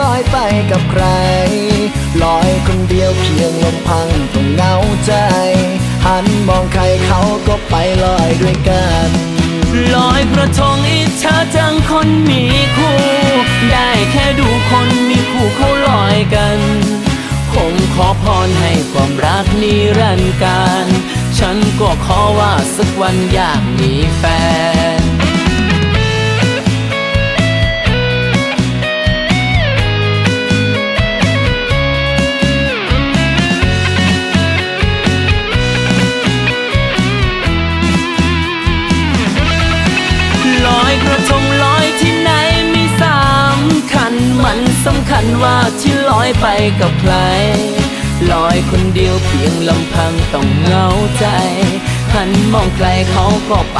ลอยไปกับใคร ลอยคนเดียวเพียงลำพังต้องเหงาใจ หันมองใครเขาก็ไปลอยด้วยกัน ลอยกระทงอิจฉาจังคนมีคู่ ได้แค่ดูคนมีคู่เขาลอยกันคงขอพรให้ความรักนิรันดร์การ ฉันก็ขอว่าสักวันอยากมีแฟน คันว่าที่ลอยไปกับใคร ลอยคนเดียวเพียงลำพังต้องเหงาใจ หันมองใครเขาก็ไป